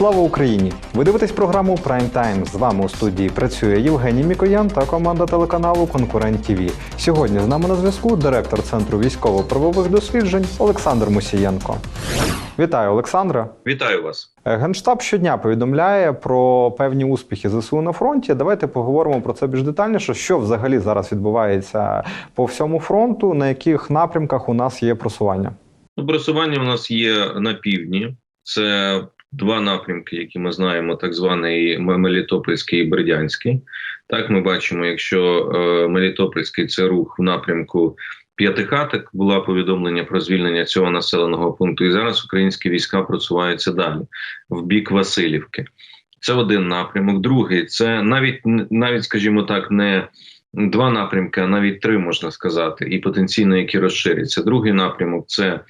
Слава Україні! Ви дивитесь програму Прайм Тайм. З вами у студії працює Євгеній Мікоян та команда телеканалу Конкурент ТВ. Сьогодні з нами на зв'язку директор Центру військово-правових досліджень Олександр Мусієнко. Вітаю, Олександра. Вітаю вас. Е, Генштаб щодня повідомляє про певні успіхи ЗСУ на фронті. Давайте поговоримо про це більш детальніше. Що взагалі зараз відбувається по всьому фронту, на яких напрямках у нас є просування? Ну, Просування у нас є на півдні. Це два напрямки, які ми знаємо, так званий Мелітопольський і Бердянський. Так, ми бачимо, якщо е, Мелітопольський це рух в напрямку П'ятихаток, було повідомлення про звільнення цього населеного пункту. І зараз українські війська просуваються далі в бік Васильівки. Це один напрямок. Другий це навіть навіть, скажімо так, не два напрямки, а навіть три можна сказати, і потенційно які розширяться. Другий напрямок це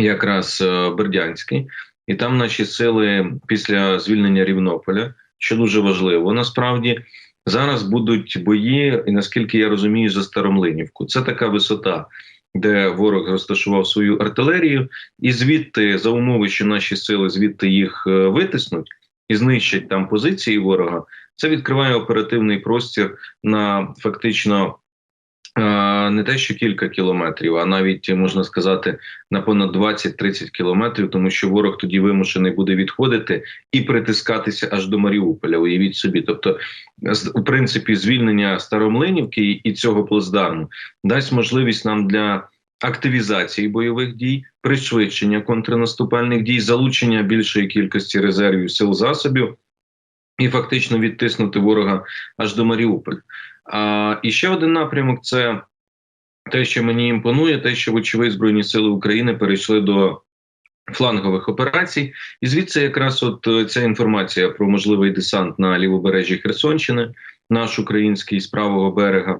якраз е, Бердянський, і там наші сили після звільнення Рівнополя, що дуже важливо, насправді зараз будуть бої, і наскільки я розумію, за Старомлинівку. Це така висота. Де ворог розташував свою артилерію, і звідти за умови, що наші сили звідти їх е, витиснуть і знищать там позиції ворога, це відкриває оперативний простір на фактично не те, що кілька кілометрів, а навіть можна сказати на понад 20-30 кілометрів, тому що ворог тоді вимушений буде відходити і притискатися аж до Маріуполя. Уявіть собі, тобто, у принципі, звільнення Старомлинівки і цього плацдарму дасть можливість нам для. Активізації бойових дій, пришвидшення контрнаступальних дій, залучення більшої кількості резервів сил засобів і фактично відтиснути ворога аж до Маріуполя. А, і ще один напрямок це те, що мені імпонує, те, що вочевидь Збройні Сили України перейшли до флангових операцій, і звідси якраз от е, ця інформація про можливий десант на лівобережжі Херсонщини, наш український з правого берега.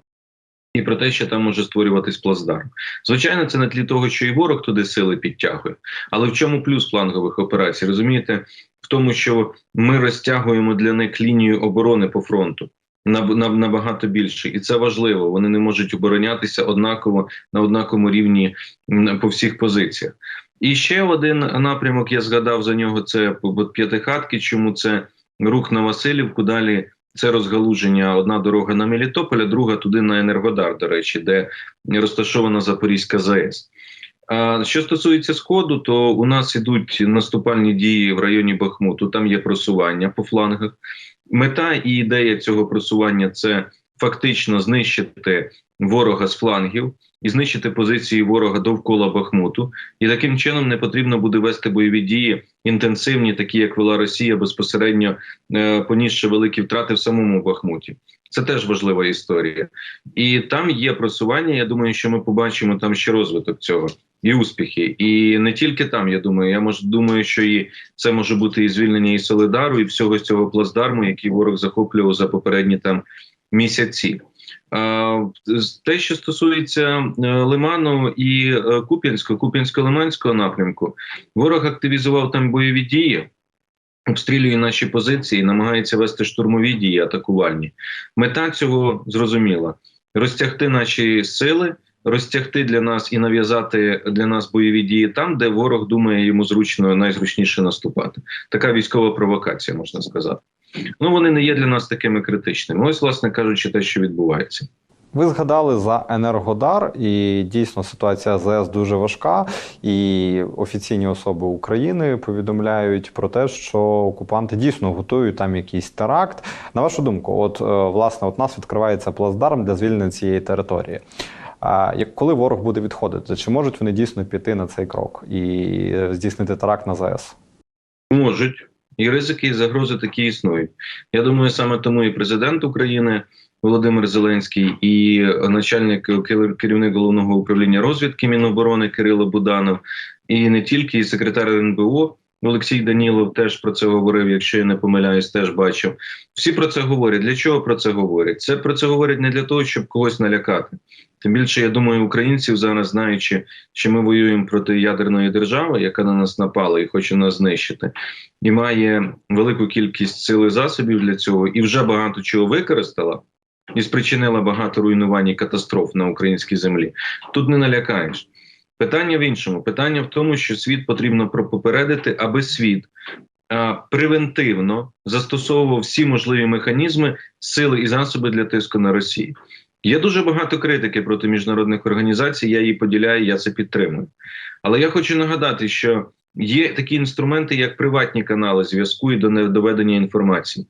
І про те, що там може створюватись плацдарм. Звичайно, це не тлі того, що і ворог туди сили підтягує. Але в чому плюс флангових операцій? Розумієте, в тому, що ми розтягуємо для них лінію оборони по фронту наб- наб- набагато більше, і це важливо. Вони не можуть оборонятися однаково на однаковому рівні по всіх позиціях. І ще один напрямок я згадав за нього: це п'ятихатки. Чому це рух на Васильівку? Далі це розгалуження. Одна дорога на Мелітополя, друга туди на Енергодар, до речі, де розташована Запорізька ЗАЕС. А що стосується сходу, то у нас ідуть наступальні дії в районі Бахмуту. Там є просування по флангах. Мета і ідея цього просування це фактично знищити ворога з флангів і знищити позиції ворога довкола Бахмуту. І таким чином не потрібно буде вести бойові дії інтенсивні, такі як вела Росія, безпосередньо е, понісши великі втрати в самому Бахмуті. Це теж важлива історія, і там є просування. Я думаю, що ми побачимо там ще розвиток цього і успіхи. І не тільки там. Я думаю, я мож, думаю, що і це може бути і звільнення і Солидару, і всього цього плацдарму, який ворог захоплював за попередні там місяці. З- те, що стосується е, Лиману і е, Куп'янського, Куп'янсько-Лиманського напрямку, ворог активізував там бойові дії. Обстрілює наші позиції, намагається вести штурмові дії, атакувальні. Мета цього зрозуміла: розтягти наші сили, розтягти для нас і нав'язати для нас бойові дії там, де ворог думає йому зручно найзручніше наступати. Така військова провокація, можна сказати. Ну вони не є для нас такими критичними. Ось, власне кажучи, те, що відбувається. Ви згадали за Енергодар, і дійсно ситуація ЗС дуже важка. І офіційні особи України повідомляють про те, що окупанти дійсно готують там якийсь теракт. На вашу думку, от е, власне, от нас відкривається плацдарм для звільнення цієї території. А як коли ворог буде відходити, чи можуть вони дійсно піти на цей крок і е, здійснити теракт на ЗС? Можуть. І ризики, і загрози такі існують. Я думаю, саме тому і президент України Володимир Зеленський, і начальник кер- керівник головного управління розвідки Міноборони Кирило Буданов, і не тільки і секретар РНБО Олексій Данілов теж про це говорив. Якщо я не помиляюсь, теж бачив. Всі про це говорять. Для чого про це говорять? Це про це говорять не для того, щоб когось налякати. Тим більше, я думаю, українців зараз знаючи, що ми воюємо проти ядерної держави, яка на нас напала і хоче нас знищити, і має велику кількість сил і засобів для цього, і вже багато чого використала. І спричинила багато руйнувань і катастроф на українській землі. Тут не налякаєш. Питання в іншому. Питання в тому, що світ потрібно пропопередити, аби світ е, превентивно застосовував всі можливі механізми, сили і засоби для тиску на Росію. Є дуже багато критики проти міжнародних організацій. Я її поділяю, я це підтримую. Але я хочу нагадати, що є такі інструменти, як приватні канали зв'язку і до недоведення інформації.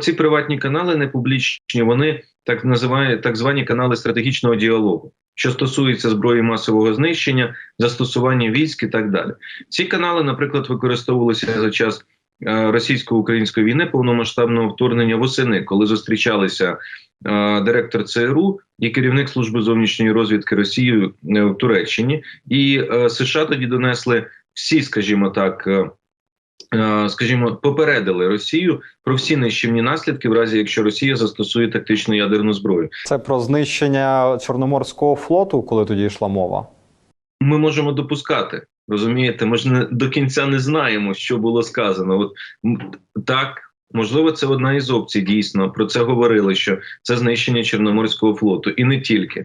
Ці приватні канали не публічні, вони так називають так звані канали стратегічного діалогу, що стосується зброї масового знищення, застосування військ і так далі. Ці канали, наприклад, використовувалися за час е, російсько-української війни повномасштабного вторгнення восени, коли зустрічалися е, директор ЦРУ і керівник служби зовнішньої розвідки Росії е, в Туреччині, і США тоді донесли всі, скажімо так. Е, Скажімо, попередили Росію про всі нищівні наслідки, в разі якщо Росія застосує тактичну ядерну зброю. Це про знищення Чорноморського флоту, коли тоді йшла мова. Ми можемо допускати, розумієте? Ми ж не до кінця не знаємо, що було сказано. От так, можливо, це одна із опцій. Дійсно про це говорили, що це знищення Чорноморського флоту, і не тільки.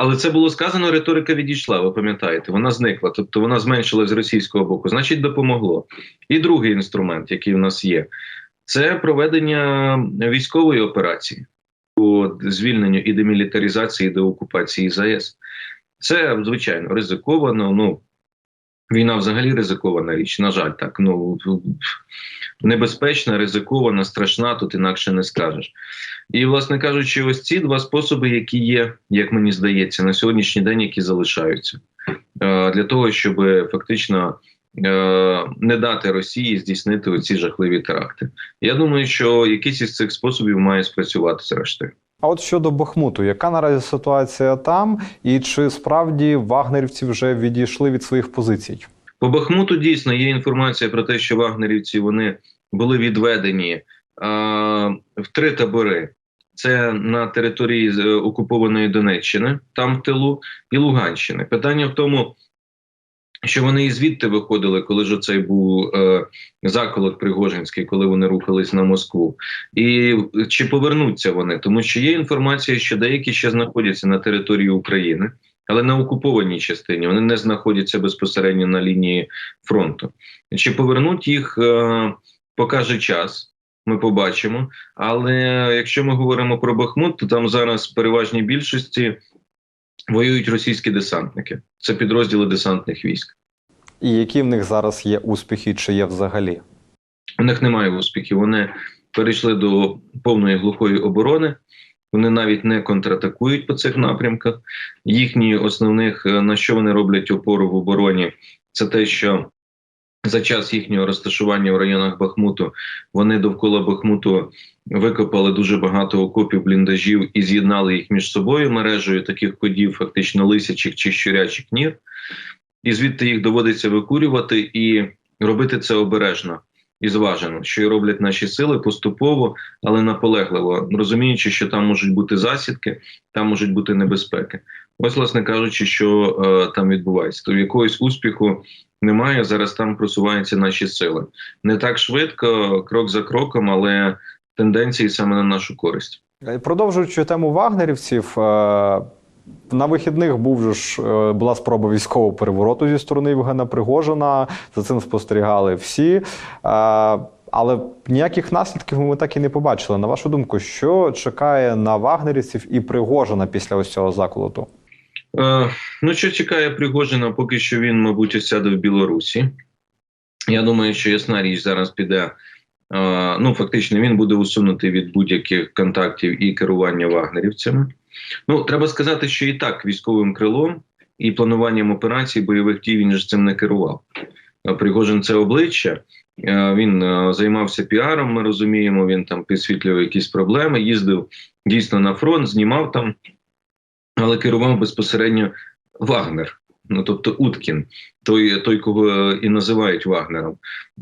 Але це було сказано, риторика відійшла. Ви пам'ятаєте, вона зникла, тобто вона зменшилась з російського боку. Значить, допомогло. І другий інструмент, який в нас є, це проведення військової операції по звільненню і демілітаризації і деокупації ЗАЕС. Це звичайно ризиковано. Ну війна взагалі ризикована річ. На жаль, так ну небезпечна, ризикована, страшна. Тут інакше не скажеш. І, власне кажучи, ось ці два способи, які є, як мені здається, на сьогоднішній день, які залишаються е, для того, щоб фактично. е, Не дати Росії здійснити оці жахливі теракти. Я думаю, що якийсь із цих способів має спрацювати зрештою. А от щодо Бахмуту, яка наразі ситуація там, і чи справді вагнерівці вже відійшли від своїх позицій? По Бахмуту дійсно є інформація про те, що вагнерівці вони були відведені а, в три табори. Це на території е, окупованої Донеччини, там в тилу, і Луганщини. Питання в тому, що вони і звідти виходили, коли ж оцей був е, заколот Пригожинський, коли вони рухались на Москву, і чи повернуться вони, тому що є інформація, що деякі ще знаходяться на території України, але на окупованій частині вони не знаходяться безпосередньо на лінії фронту. Чи повернуть їх, е, покаже час. Ми побачимо, але якщо ми говоримо про Бахмут, то там зараз в переважній більшості воюють російські десантники. Це підрозділи десантних військ. І які в них зараз є успіхи, чи є взагалі? У них немає успіхів. Вони перейшли до повної глухої оборони. Вони навіть не контратакують по цих напрямках. Їхні основних е, на що вони роблять опору в обороні, це те, що за час їхнього розташування в районах Бахмуту вони довкола Бахмуту викопали дуже багато окопів бліндажів і з'єднали їх між собою мережею таких ходів, фактично лисячих чи щурячих нір. І звідти їх доводиться викурювати і робити це обережно і зважено, що і роблять наші сили поступово, але наполегливо, розуміючи, що там можуть бути засідки, там можуть бути небезпеки. Ось, власне кажучи, що е, там відбувається. То якогось успіху немає. Зараз там просуваються наші сили. Не так швидко, крок за кроком, але тенденції саме на нашу користь. Продовжуючи тему вагнерівців, е, на вихідних був же ж е, була спроба військового перевороту зі сторони Євгена Пригожина. За цим спостерігали всі. Е, Але ніяких наслідків ми так і не побачили. На вашу думку, що чекає на вагнерівців і Пригожина після ось цього заколоту? Е, ну, що чекає Пригожина, поки що він, мабуть, осяде в Білорусі. Я думаю, що ясна річ зараз піде. е, ну, фактично, він буде усунутий від будь-яких контактів і керування вагнерівцями. Ну, треба сказати, що і так військовим крилом і плануванням операцій бойових дій він ж цим не керував. Е, Пригожин це обличчя. Він займався піаром. Ми розуміємо. Він там підсвітлював якісь проблеми, їздив дійсно на фронт, знімав там, але керував безпосередньо Вагнер. Ну, тобто Уткін, той, той, кого і називають Вагнером,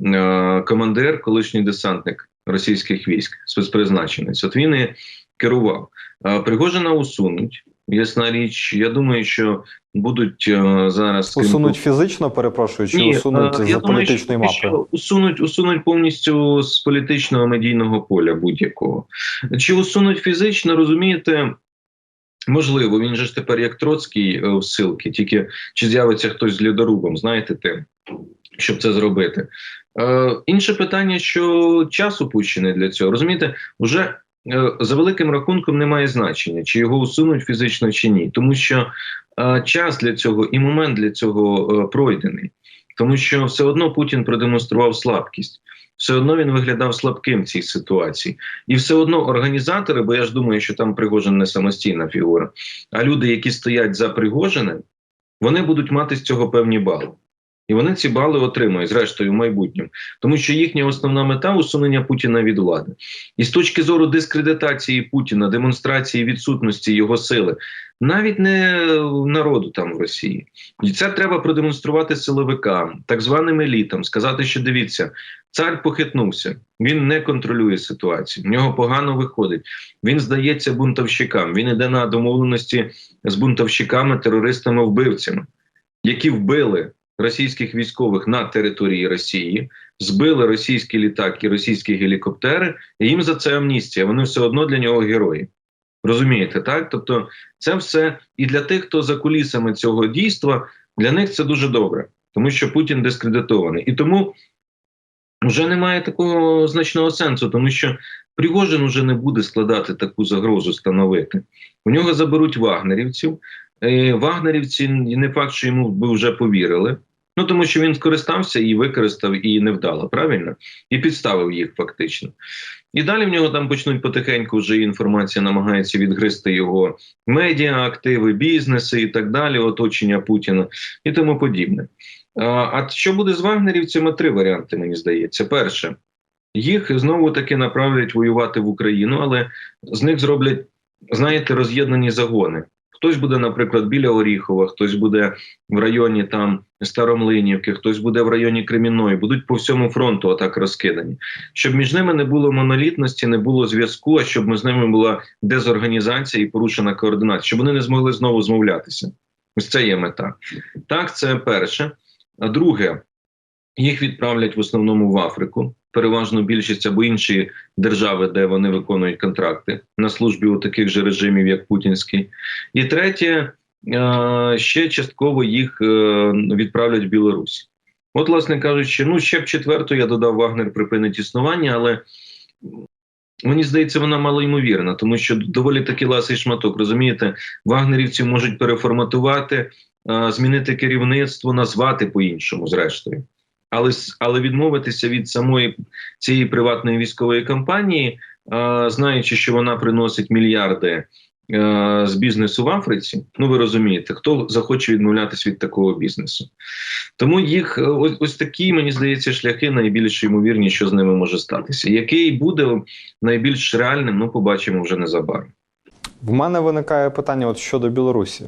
Е, командир, колишній десантник російських військ, спецпризначенець. От він і керував. Е, Пригожина усунуть. Ясна річ, я думаю, що будуть е, зараз Усунуть фізично, перепрошую, чи ні, усунуть я думаю, політичної мапи? що усунуть, усунуть повністю з політичного медійного поля будь-якого. Чи усунуть фізично, розумієте? Можливо, він же ж тепер як Троцький е, в силки, тільки чи з'явиться хтось з льодорубом, знаєте тим. щоб це зробити. Е, інше питання, що час упущений для цього. Розумієте, вже е, за великим рахунком немає значення, чи його усунуть фізично, чи ні, тому що е, час для цього і момент для цього е, пройдений, тому що все одно Путін продемонстрував слабкість. Все одно він виглядав слабким в цій ситуації, і все одно організатори, бо я ж думаю, що там Пригожин не самостійна фігура, а люди, які стоять за Пригожиним, вони будуть мати з цього певні бали. І вони ці бали отримають, зрештою, в майбутньому, тому що їхня основна мета усунення Путіна від влади. І з точки зору дискредитації Путіна, демонстрації відсутності його сили, навіть не народу там в Росії, і це треба продемонструвати силовикам, так званим елітам, сказати, що дивіться, цар похитнувся, він не контролює ситуацію, в нього погано виходить. Він здається бунтовщикам. Він іде на домовленості з бунтовщиками, терористами, вбивцями, які вбили російських військових на території Росії, збили російські літаки, російські гелікоптери, і їм за це амністія. Вони все одно для нього герої. Розумієте, так? Тобто, це все і для тих, хто за кулісами цього дійства, для них це дуже добре, тому що Путін дискредитований. І тому вже немає такого значного сенсу, тому що Пригожин вже не буде складати таку загрозу становити. У нього заберуть вагнерівців. Е, Вагнерівці не факт, що йому би вже повірили. Ну тому що він скористався і використав і невдало, правильно? І підставив їх фактично. І далі в нього там почнуть потихеньку вже інформація намагається відгризти його медіа, активи, бізнеси і так далі, оточення Путіна і тому подібне. А, що буде з вагнерівцями? Три варіанти, мені здається. Перше, їх знову таки направлять воювати в Україну, але з них зроблять, знаєте, роз'єднані загони. Хтось буде, наприклад, біля Оріхова, хтось буде в районі там Старомлинівки, хтось буде в районі Кремінної, будуть по всьому фронту отак розкидані, щоб між ними не було монолітності, не було зв'язку, а щоб між ними була дезорганізація і порушена координація, щоб вони не змогли знову змовлятися. Ось це є мета. Так, це перше. А друге, їх відправлять в основному в Африку, переважно більшість або інші держави, де вони виконують контракти на службі у таких же режимів, як Путінський. І третє, е, ще частково їх е, відправлять в Білорусь. От, власне кажучи, ну ще б четверту я додав Вагнер припинить існування, але мені здається, вона малоймовірна, тому що доволі таки ласий шматок. Розумієте, вагнерівці можуть переформатувати, е, змінити керівництво, назвати по-іншому, зрештою. Але але відмовитися від самої цієї приватної військової кампанії, е, знаючи, що вона приносить мільярди е, з бізнесу в Африці, ну ви розумієте, хто захоче відмовлятися від такого бізнесу. Тому їх е, ось, ось такі, мені здається, шляхи найбільш ймовірні, що з ними може статися. Який буде найбільш реальним, ну побачимо вже незабаром. В мене виникає питання от щодо Білорусі.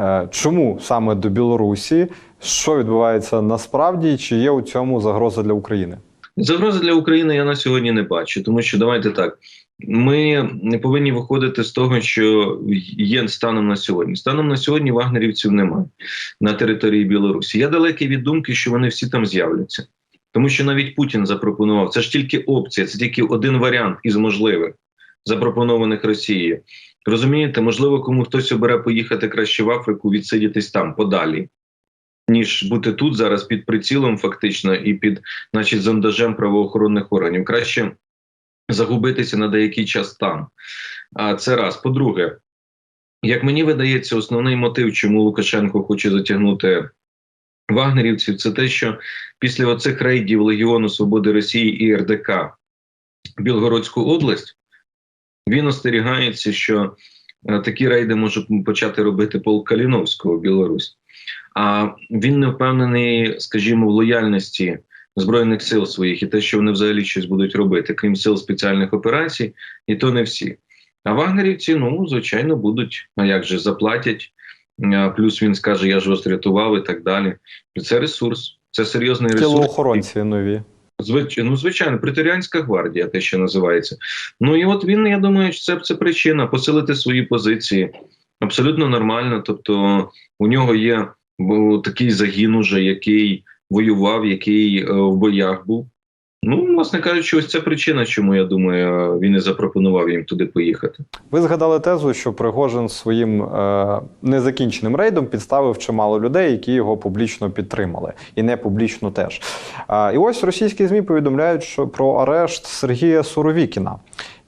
Е, Чому саме до Білорусі? Що відбувається насправді? Чи є у цьому загроза для України? Загрози для України я на сьогодні не бачу, тому що давайте так. Ми не повинні виходити з того, що є станом на сьогодні. Станом на сьогодні вагнерівців немає на території Білорусі. Я далекий від думки, що вони всі там з'являться, тому що навіть Путін запропонував це ж тільки опція, це тільки один варіант із можливих запропонованих Росією. Розумієте, можливо, кому хтось обере поїхати краще в Африку, відсидітись там подалі, ніж бути тут зараз під прицілом, фактично, і під, значить, зондажем правоохоронних органів. Краще загубитися на деякий час там. А це раз. По-друге, як мені видається, основний мотив, чому Лукашенко хоче затягнути вагнерівців, це те, що після оцих рейдів Легіону Свободи Росії і РДК Білгородську область він остерігається, що е, такі рейди може почати робити полк Каліновського в Білорусь. А він не впевнений, скажімо, в лояльності збройних сил своїх і те, що вони взагалі щось будуть робити, крім сил спеціальних операцій, і то не всі. А вагнерівці, ну звичайно, будуть. А як же заплатять? Плюс він скаже, я ж вас рятував і так далі. Це ресурс, це серйозний ресурс. Тілоохоронці нові. Звичайно, ну, звичайно, преторіанська гвардія, те, що називається. Ну і от він, я думаю, що це, це причина посилити свої позиції. Абсолютно нормально. Тобто у нього є такий загін, уже, який воював, який е, в боях був. Ну, власне кажучи, ось це причина, чому я думаю, він і запропонував їм туди поїхати. Ви згадали тезу, що Пригожин своїм е, незакінченим рейдом підставив чимало людей, які його публічно підтримали, і не публічно теж. А, і ось російські змі повідомляють, що про арешт Сергія Суровікіна.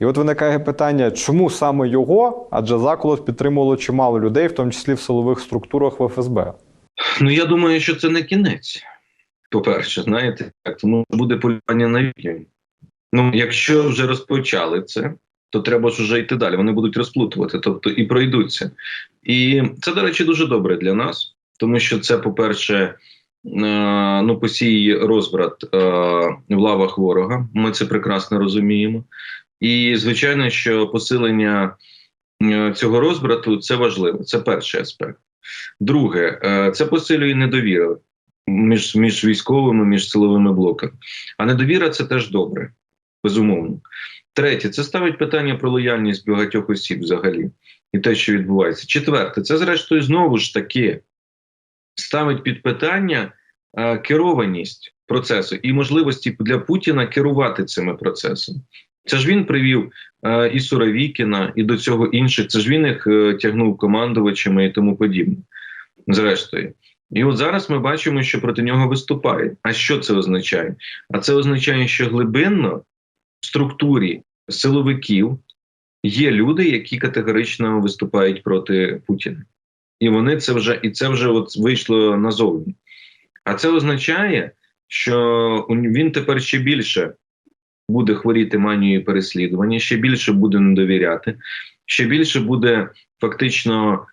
І от виникає питання, чому саме його? Адже заколот підтримувало чимало людей, в тому числі в силових структурах в ФСБ. Ну, я думаю, що це не кінець. По-перше, знаєте, так, тому буде полювання на відьом. Ну, якщо вже розпочали це, то треба ж вже йти далі. Вони будуть розплутувати, тобто і пройдуться. І це, до речі, дуже добре для нас, тому що це, по-перше, е, ну, посіє розбрат е, в лавах ворога. Ми це прекрасно розуміємо. І, звичайно, що посилення е, цього розбрату це важливо. Це перший аспект. Друге, це посилює недовіру між, між військовими, між силовими блоками. А недовіра це теж добре, безумовно. Третє, це ставить питання про лояльність багатьох осіб взагалі і те, що відбувається. Четверте, це, зрештою, знову ж таки ставить під питання е, керованість процесу і можливості для Путіна керувати цими процесами. Це ж він привів е, і Суровікіна, і до цього інших. Це ж він їх е, тягнув командувачами і тому подібне. Зрештою. І от зараз ми бачимо, що проти нього виступають. А що це означає? А це означає, що глибинно в структурі силовиків є люди, які категорично виступають проти Путіна. І вони це вже і це вже от вийшло назовні. А це означає, що він тепер ще більше буде хворіти манією переслідування, ще більше буде недовіряти, ще більше буде фактично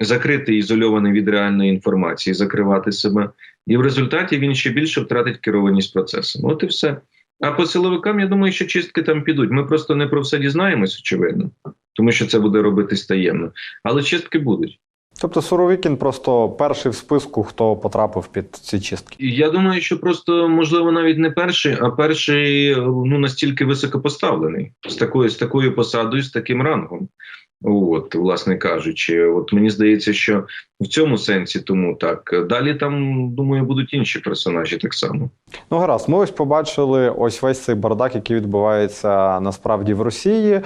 закритий, ізольований від реальної інформації, закривати себе. І в результаті він ще більше втратить керованість процесом. От і все. А по силовикам, я думаю, що чистки там підуть. Ми просто не про все дізнаємось, очевидно, тому що це буде робитись таємно. Але чистки будуть. Тобто Суровікін просто перший в списку, хто потрапив під ці чистки. Я думаю, що просто можливо навіть не перший, а перший ну настільки високопоставлений з такою з такою посадою, з таким рангом. От, власне кажучи, от мені здається, що в цьому сенсі тому так далі там думаю будуть інші персонажі так само. Ну, гаразд, ми ось побачили ось весь цей бардак, який відбувається насправді в Росії. Е,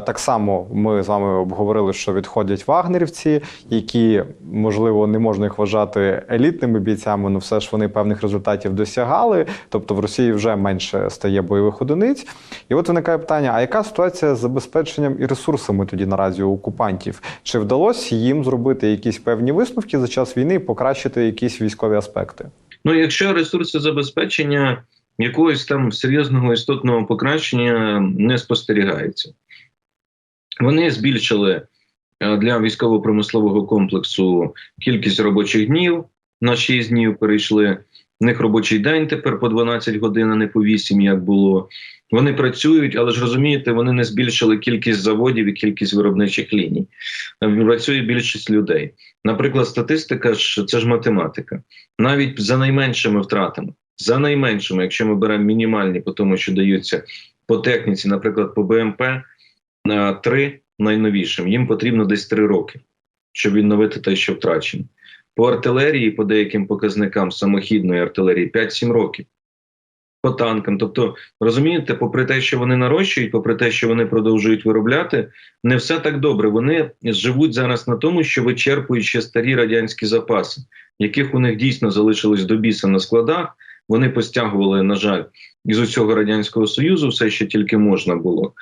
так само ми з вами обговорили, що відходять вагнерівці, які, можливо, не можна їх вважати елітними бійцями, але все ж вони певних результатів досягали. Тобто в Росії вже менше стає бойових одиниць. І от виникає питання: а яка ситуація з забезпеченням і ресурсами тоді наразі окупантів? Чи вдалося їм зробити якісь певні висновки за час війни і покращити якісь військові аспекти? Ну, якщо ресурси забезпечення якогось там серйозного істотного покращення не спостерігається, вони збільшили е, для військово-промислового комплексу кількість робочих днів на 6 днів перейшли. В них робочий день тепер по 12 годин, а не по 8, як було. Вони працюють, але ж розумієте, вони не збільшили кількість заводів і кількість виробничих ліній. Працює більшість людей. Наприклад, статистика ж це ж математика. Навіть за найменшими втратами, за найменшими, якщо ми беремо мінімальні, по тому, що даються по техніці, наприклад, по БМП, три найновішим, їм потрібно десь три роки, щоб відновити те, що втрачено. По артилерії, по деяким показникам самохідної артилерії 5-7 років. По танкам. Тобто, розумієте, попри те, що вони нарощують, попри те, що вони продовжують виробляти, не все так добре. Вони живуть зараз на тому, що вичерпують ще старі радянські запаси, яких у них дійсно залишилось до біса на складах. Вони постягували, на жаль, із усього радянського союзу все, що тільки можна було,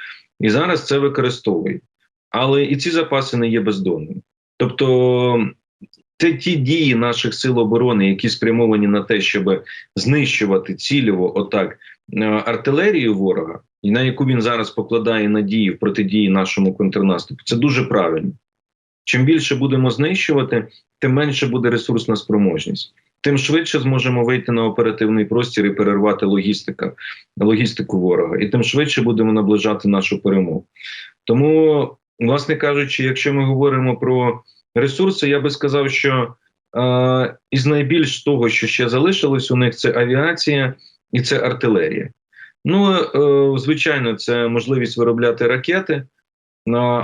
і зараз це використовують. Але і ці запаси не є бездонними. Тобто, це ті дії наших сил оборони, які спрямовані на те, щоб знищувати цільово отак е, артилерію ворога, і на яку він зараз покладає надії в протидії нашому контрнаступу, це дуже правильно. Чим більше будемо знищувати, тим менше буде ресурсна спроможність. Тим швидше зможемо вийти на оперативний простір і перервати логістика, логістику ворога, і тим швидше будемо наближати нашу перемогу. Тому, власне кажучи, якщо ми говоримо про ресурси, я би сказав, що е, із найбільш того, що ще залишилось у них, це авіація і це артилерія. Ну, е, звичайно, це можливість виробляти ракети, е,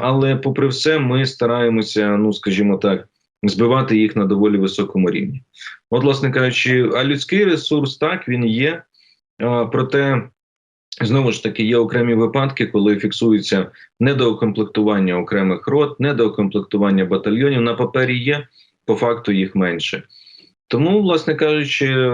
але, попри все, ми стараємося, ну скажімо так, збивати їх на доволі високому рівні. От, власне кажучи, а людський ресурс так він є. Е, Проте знову ж таки є окремі випадки, коли фіксується недоукомплектування окремих рот, недоукомплектування батальйонів. На папері є, по факту їх менше. Тому, власне кажучи, е,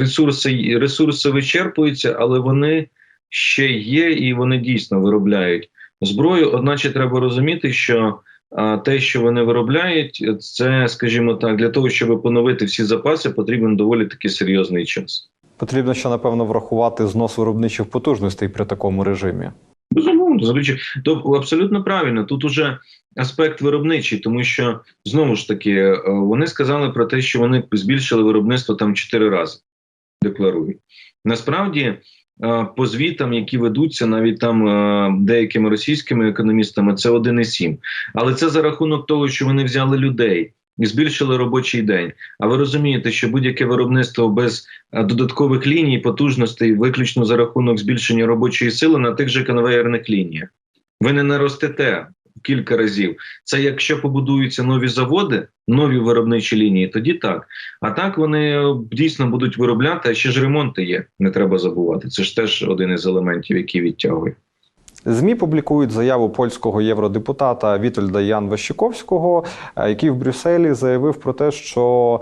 ресурси, ресурси вичерпуються, але вони ще є і вони дійсно виробляють зброю. Одначе треба розуміти, що а, те, що вони виробляють, це, скажімо так, для того, щоб поновити всі запаси, потрібен доволі таки серйозний час. Потрібно ще напевно врахувати знос виробничих потужностей при такому режимі. Безумовно, звичайно, то абсолютно правильно. Тут уже аспект виробничий, тому що знову ж таки е, вони сказали про те, що вони збільшили виробництво там чотири рази. Декларують насправді. е, По звітам, які ведуться навіть там е, деякими російськими економістами, це 1,7. Але це за рахунок того, що вони взяли людей і збільшили робочий день. А ви розумієте, що будь-яке виробництво без е, додаткових ліній, потужностей, виключно за рахунок збільшення робочої сили на тих же конвейерних лініях. Ви не наростете кілька разів. Це якщо побудуються нові заводи, нові виробничі лінії, тоді так. А так вони е, дійсно будуть виробляти, а ще ж ремонти є. Не треба забувати. Це ж теж один із елементів, який відтягує. ЗМІ публікують заяву польського євродепутата Вітольда Ян Ващиковського, е, який в Брюсселі заявив про те, що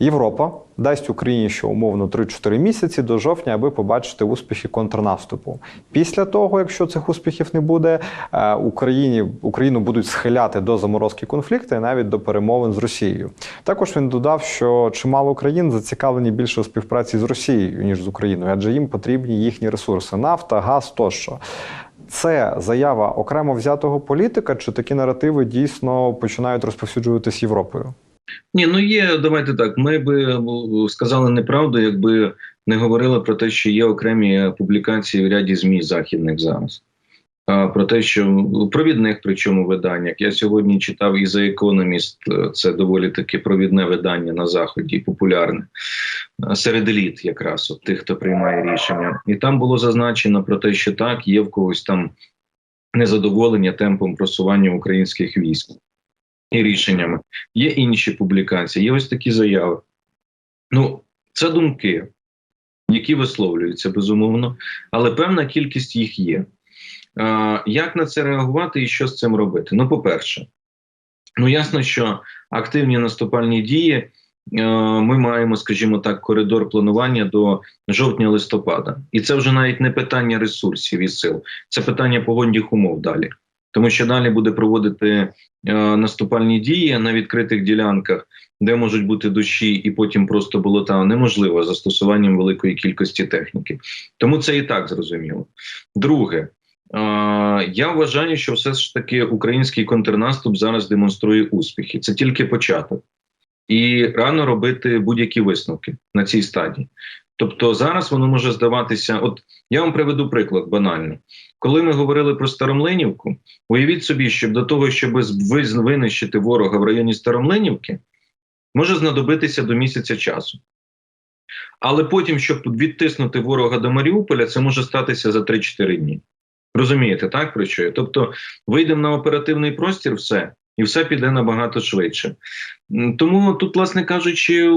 Європа дасть Україні ще умовно 3-4 місяці до жовтня, аби побачити успіхи контрнаступу. Після того, якщо цих успіхів не буде, е, Україні Україну будуть схиляти до заморозки конфлікту і навіть до перемовин з Росією. Також він додав, що чимало країн зацікавлені більше у співпраці з Росією ніж з Україною, адже їм потрібні їхні ресурси нафта, газ тощо. Це заява окремо взятого політика, чи такі наративи дійсно починають розповсюджуватись Європою? Ні, ну є, давайте так. Ми би е, сказали неправду, якби не говорили про те, що є окремі публікації в ряді ЗМІ західних зараз. Про те, що провідних причому виданнях. Я сьогодні читав і за економіст, це доволі таки провідне видання на заході, популярне серед еліт, якраз от тих, хто приймає рішення, і там було зазначено про те, що так, є в когось там незадоволення темпом просування українських військ і рішеннями. Є інші публікації, є ось такі заяви. Ну, це думки, які висловлюються безумовно, але певна кількість їх є. Як на це реагувати і що з цим робити? Ну, по-перше, ну ясно, що активні наступальні дії. е, Ми маємо, скажімо так, коридор планування до жовтня-листопада, і це вже навіть не питання ресурсів і сил, це питання погодних умов далі, тому що далі буде проводити е, наступальні дії на відкритих ділянках, де можуть бути дощі, і потім просто болота неможливо застосуванням великої кількості техніки. Тому це і так зрозуміло. Друге, я вважаю, що все ж таки український контрнаступ зараз демонструє успіхи. Це тільки початок, і рано робити будь-які висновки на цій стадії. Тобто зараз воно може здаватися. От я вам приведу приклад банально. Коли ми говорили про Старомлинівку, уявіть собі, що до того, щоб винищити ворога в районі Старомлинівки, може знадобитися до місяця часу. Але потім, щоб відтиснути ворога до Маріуполя, це може статися за 3-4 дні. Розумієте, так про що? Тобто вийдемо на оперативний простір, все, і все піде набагато швидше. Тому тут, власне кажучи,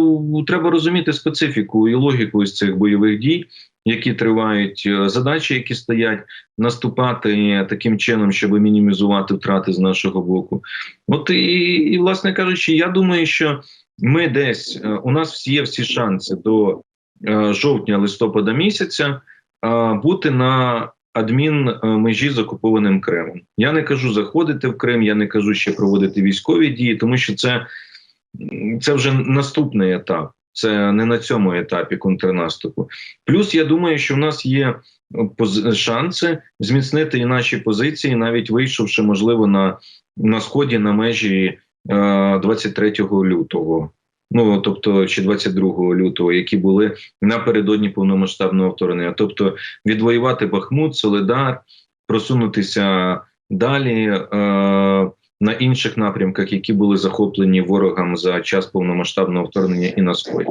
треба розуміти специфіку і логіку із цих бойових дій, які тривають, е, задачі, які стоять, наступати таким чином, щоб мінімізувати втрати з нашого боку. От і, і власне кажучи, я думаю, що ми десь е, у нас є всі шанси до е, жовтня-листопада місяця бути на адмін е, межі з окупованим Кримом. Я не кажу заходити в Крим, я не кажу ще проводити військові дії, тому що це, це вже наступний етап. Це не на цьому етапі контрнаступу. Плюс я думаю, що в нас є е, шанси зміцнити і наші позиції, навіть вийшовши, можливо, на, на сході на межі е, 23 лютого. Ну тобто, чи 22 лютого, які були напередодні повномасштабного вторгнення, тобто відвоювати Бахмут, Солидар, просунутися далі е, на інших напрямках, які були захоплені ворогам за час повномасштабного вторгнення і на сході.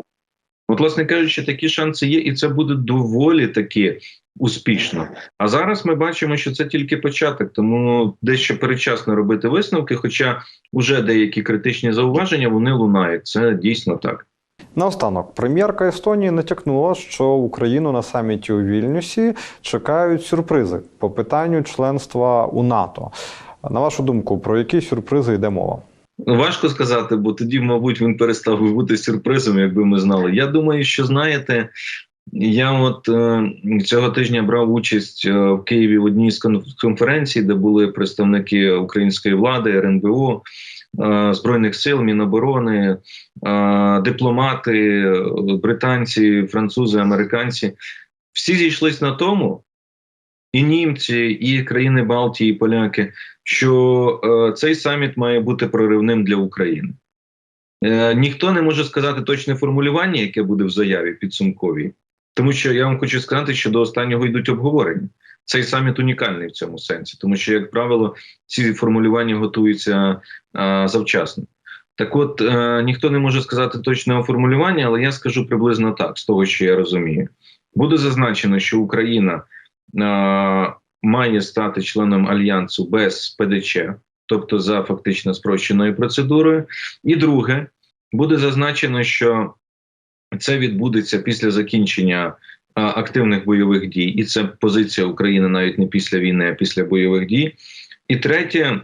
От, власне кажучи, такі шанси є, і це буде доволі таки успішно. А зараз ми бачимо, що це тільки початок, тому дещо передчасно робити висновки. Хоча вже деякі критичні зауваження вони лунають. Це дійсно так. Наостанок, прем'єрка Естонії натякнула, що Україну на саміті у Вільнюсі чекають сюрпризи по питанню членства у НАТО. На вашу думку, про які сюрпризи йде мова? Важко сказати, бо тоді, мабуть, він перестав би бути сюрпризом, якби ми знали. Я думаю, що знаєте, я от е, цього тижня брав участь е, в Києві в одній з кон- конференцій, де були представники української влади, РНБО, е, Збройних сил, Міноборони, дипломати, британці, французи, американці. Всі зійшлись на тому, і німці, і країни Балтії, і поляки, що е, цей саміт має бути проривним для України. Е, ніхто не може сказати точне формулювання, яке буде в заяві підсумковій, тому що я вам хочу сказати, що до останнього йдуть обговорення. Цей саміт унікальний в цьому сенсі, тому що, як правило, ці формулювання готуються е, завчасно. Так от е, ніхто не може сказати точного формулювання, але я скажу приблизно так, з того, що я розумію. Буде зазначено, що Україна має стати членом альянсу без ПДЧ, тобто за фактично спрощеною процедурою. І друге, буде зазначено, що це відбудеться після закінчення активних бойових дій, і це позиція України навіть не після війни, а після бойових дій. І третє,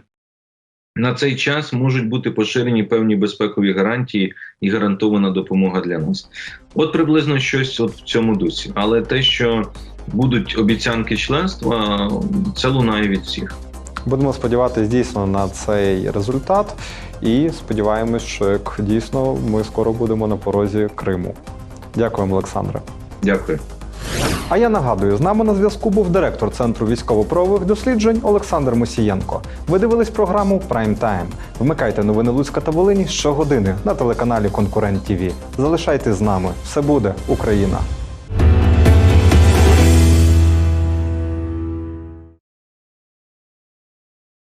на цей час можуть бути поширені певні безпекові гарантії і гарантована допомога для нас. От приблизно щось от в цьому дусі. Але те, що будуть обіцянки членства, це лунає від всіх. Будемо сподіватися дійсно на цей результат, і сподіваємось, що як дійсно ми скоро будемо на порозі Криму. Дякуємо, Олександре. Дякую. А я нагадую, з нами на зв'язку був директор Центру військово-правових досліджень Олександр Мусієнко. Ви дивились програму Прайм Тайм. Вмикайте новини Луцька та Волині щогодини на телеканалі Конкурент ТІВІ. Залишайтесь з нами. Все буде Україна!